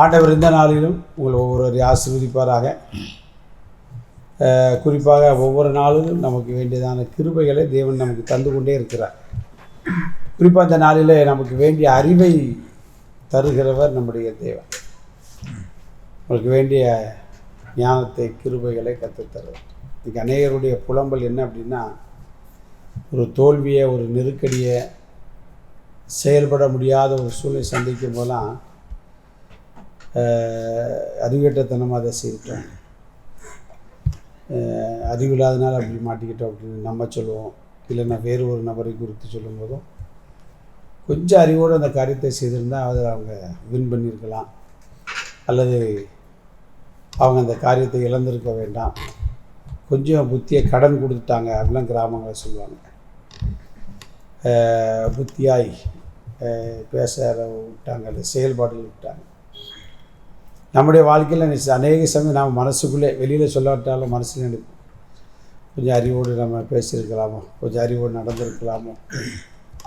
ஆண்டவர் இந்த நாளிலும் உங்களை ஒவ்வொரு ஆசீர்வதிப்பாராக. குறிப்பாக ஒவ்வொரு நாளிலும் நமக்கு வேண்டியதான கிருபைகளை தேவன் நமக்கு தந்து கொண்டே இருக்கிறார். குறிப்பாக இந்த நாளில் நமக்கு வேண்டிய அறிவை தருகிறவர் நம்முடைய தேவன். உங்களுக்கு வேண்டிய ஞானத்தை கிருபைகளை கற்றுத் தருவார். இன்றைக்கி அநேகருடைய புலம்பல் என்ன அப்படின்னா ஒரு தோல்வியை ஒரு நெருக்கடியை செயல்பட முடியாத ஒரு சூழ்நிலை சந்திக்கும் போதெல்லாம் அறிவுகட்டத்தனமாக அதை செய்திருக்காங்க அறிவு அறிவில்லாதனால அப்படி மாட்டிக்கிட்டோம் அப்படின்னு நம்ம சொல்லுவோம். இல்லைன்னா வேறு ஒரு நபரை குறித்து சொல்லும்போதும் கொஞ்சம் அறிவோடு அந்த காரியத்தை செய்திருந்தால் அதை அவங்க வின் பண்ணியிருக்கலாம். அல்லது அவங்க அந்த காரியத்தை இழந்திருக்க வேண்டாம். கொஞ்சம் புத்தியை கடன் கொடுத்துட்டாங்க அப்படிலாம் கிராமங்களை சொல்லுவாங்க. புத்தியாய் பேச விட்டாங்க அந்த செயல்பாடுகள் விட்டாங்க நம்முடைய வாழ்க்கையில் அநேக சமயம் நாம் மனசுக்குள்ளே வெளியில் சொல்லாட்டாலும் மனசில் நினைப்போம் கொஞ்சம் அறிவோடு நம்ம பேசியிருக்கலாமோ கொஞ்சம் அறிவோடு நடந்திருக்கலாமோ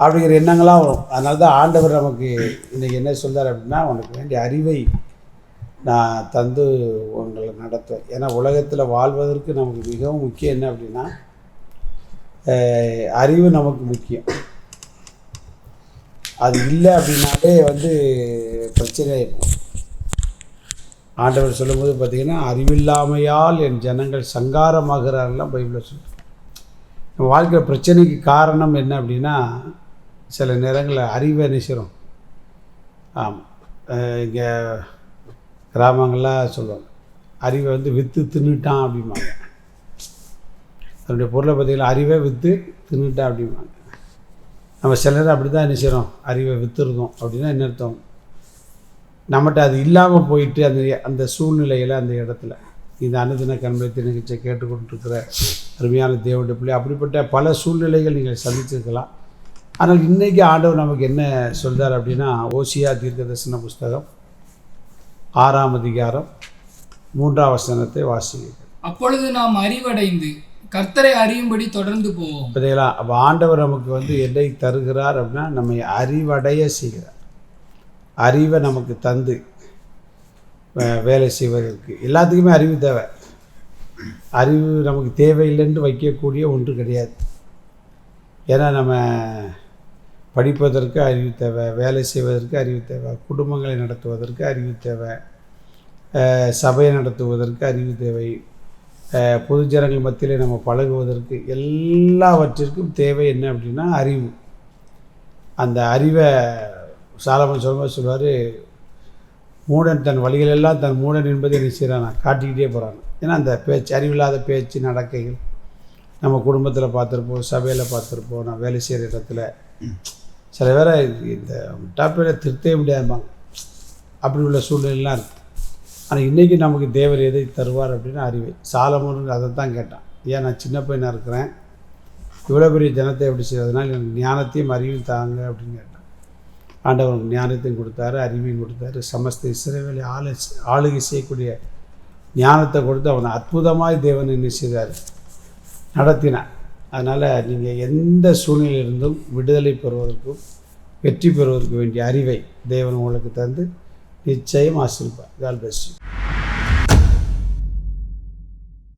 அப்படிங்கிற எண்ணங்களாக வரும். அதனால தான் ஆண்டவர் நமக்கு இன்றைக்கி என்ன சொல்கிறார் அப்படின்னா உனக்கு வேண்டிய அறிவை நான் தந்து உங்களை நடத்துவேன். ஏன்னா உலகத்தில் வாழ்வதற்கு நமக்கு மிகவும் முக்கியம் என்ன அப்படின்னா அறிவு நமக்கு முக்கியம். அது இல்லை அப்படின்னாலே வந்து பிரச்சனை இருக்கும் ஆண்டவர் சொல்லும்போது பார்த்திங்கன்னா அறிவில்லாமையால் என் ஜனங்கள் சங்காரமாகிறார்கள்லாம் பைபிளில் சொல்லுவோம் வாழ்க்கை பிரச்சனைக்கு காரணம் என்ன அப்படின்னா சில நேரங்களில் அறிவை நினைச்சிரும் ஆமாம் இங்கே கிராமங்கள்லாம் சொல்லுவாங்க. அறிவை வந்து விற்று தின்னுட்டான் அப்படிம்பாங்க. அதனுடைய பொருளை பார்த்திங்கன்னா அறிவை விற்று தின்னுட்டான் அப்படிம்பாங்க. நம்ம சிலர் அப்படி தான் நினைச்சிடும் அறிவை விற்றுருந்தோம் அப்படின்னா என்ன அர்த்தம்? நம்மகிட்ட அது இல்லாமல் போயிட்டு அந்த அந்த சூழ்நிலையில் அந்த இடத்துல. இந்த அனுதின கண்பத்தை நிகழ்ச்சியை கேட்டுக்கொண்டிருக்கிற அருமையான தேவனுடைய பிள்ளை அப்படிப்பட்ட பல சூழ்நிலைகள் நீங்கள் சந்திச்சிருக்கலாம் ஆனால் இன்றைக்கி ஆண்டவர் நமக்கு என்ன சொல்றார் அப்படின்னா ஓசியா தீர்க்கதரிசன புஸ்தகம் ஆறாம் அதிகாரம் மூன்றாம் வசனத்தை வாசிக்கிறேன் அப்பொழுது நாம் அறிவடைந்து கர்த்தரை அறியும்படி தொடர்ந்து போவோம். பார்த்தீங்களா அப்போ ஆண்டவர் நமக்கு வந்து எதை தருகிறார் அப்படின்னா நம்மை அறிவடைய செய்கிறார். அறிவை நமக்கு தந்து வே- வேலை செய்வதற்கு. எல்லாத்துக்குமே அறிவு தேவை. அறிவு நமக்கு தேவையில்லைன்னு வைக்கக்கூடிய ஒன்று கிடையாது. ஏன்னா நம்ம படிப்பதற்கு அறிவு தேவை வேலை செய்வதற்கு அறிவு தேவை குடும்பங்களை நடத்துவதற்கு அறிவு தேவை சபையை நடத்துவதற்கு அறிவு தேவை பொதுஜனங்கள் மத்தியில் நம்ம பழகுவதற்கு எல்லாவற்றிற்கும் தேவை என்ன அப்படின்னா அறிவு. அந்த அறிவை சாலமன் சொல்லும்போது சொல்லுவார் மூடன் தன் வழிகளெல்லாம் தன் மூடன் என்பதை என்ன செய்கிறான். காட்டிக்கிட்டே போகிறான் ஏன்னா அந்த பேச்சு அறிவில்லாத பேச்சு நடக்கைகள் நம்ம குடும்பத்தில் பார்த்துருப்போம் சபையில் பார்த்துருப்போம் நான் வேலை செய்கிற இடத்துல. சில பேரை இந்த டாப்பில் திருத்தவே முடியாதும்பாங்க. அப்படி உள்ள சூழ்நிலைலாம் இருக்குது ஆனால் இன்றைக்கி நமக்கு தேவர் எதை தருவார் அப்படின்னு அறிவை. சாலமோனுக்கு அதை தான் கேட்டான். ஏன் நான் சின்ன பையனாக இருக்கிறேன்? இவ்வளோ பெரிய ஜனத்தை எப்படி செய்வதனால் எனக்கு ஞானத்தையும் அறிவையும் தாங்க அப்படின்னு கேட்டான். ஆண்டவனுக்கு ஞானத்தையும் கொடுத்தாரு அறிவையும் கொடுத்தாரு. சமஸ்த இஸ்ரவேலை ஆளு ஆளுகை செய்யக்கூடிய ஞானத்தை கொடுத்து அவனை அற்புதமாய் தேவன் என்ன செய்தார்? நடத்தினான் அதனால் நீங்கள் எந்த சூழ்நிலையிலிருந்தும் விடுதலை பெறுவதற்கும் வெற்றி பெறுவதற்கு வேண்டிய அறிவை தேவன் உங்களுக்கு தந்து நிச்சயம் ஆசிரிப்பார் கால் பெஸ்ட்